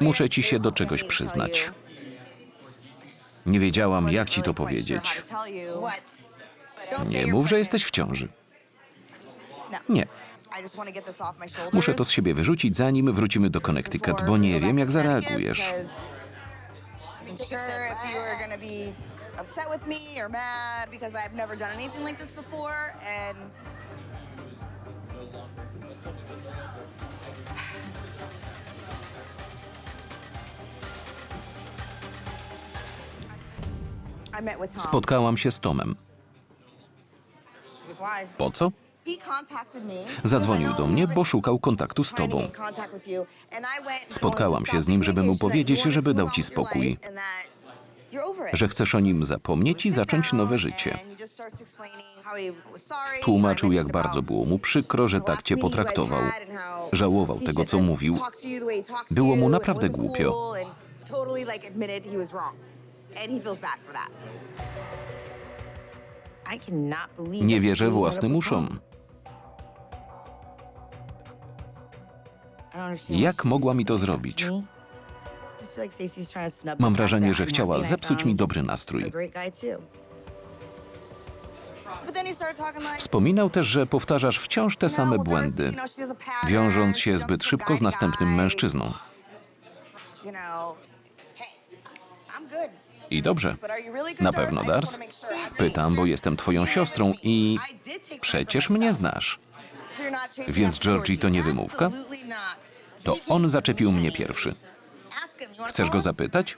Muszę ci się do czegoś przyznać. Nie wiedziałam, jak ci to powiedzieć. Nie mów, że jesteś w ciąży. Nie. Muszę to z siebie wyrzucić, zanim wrócimy do Connecticut, bo nie wiem, jak zareagujesz. Upset with me or mad because I've never done anything like this before, and Spotkałam się z Tomem. Po co? Zadzwonił do mnie, bo szukał kontaktu z tobą. Spotkałam się z nim, żeby mu powiedzieć, żeby dał ci spokój. Że chcesz o nim zapomnieć i zacząć nowe życie. Tłumaczył, jak bardzo było mu przykro, że tak cię potraktował. Żałował tego, co mówił. Było mu naprawdę głupio. Nie wierzę własnym uszom. Jak mogła mi to zrobić? Mam wrażenie, że chciała zepsuć mi dobry nastrój. Wspominał też, że powtarzasz wciąż te same błędy, wiążąc się zbyt szybko z następnym mężczyzną. I dobrze. Na pewno, Dars? Pytam, bo jestem twoją siostrą i przecież mnie znasz. Więc Georgie to nie wymówka? To on zaczepił mnie pierwszy. Chcesz go zapytać?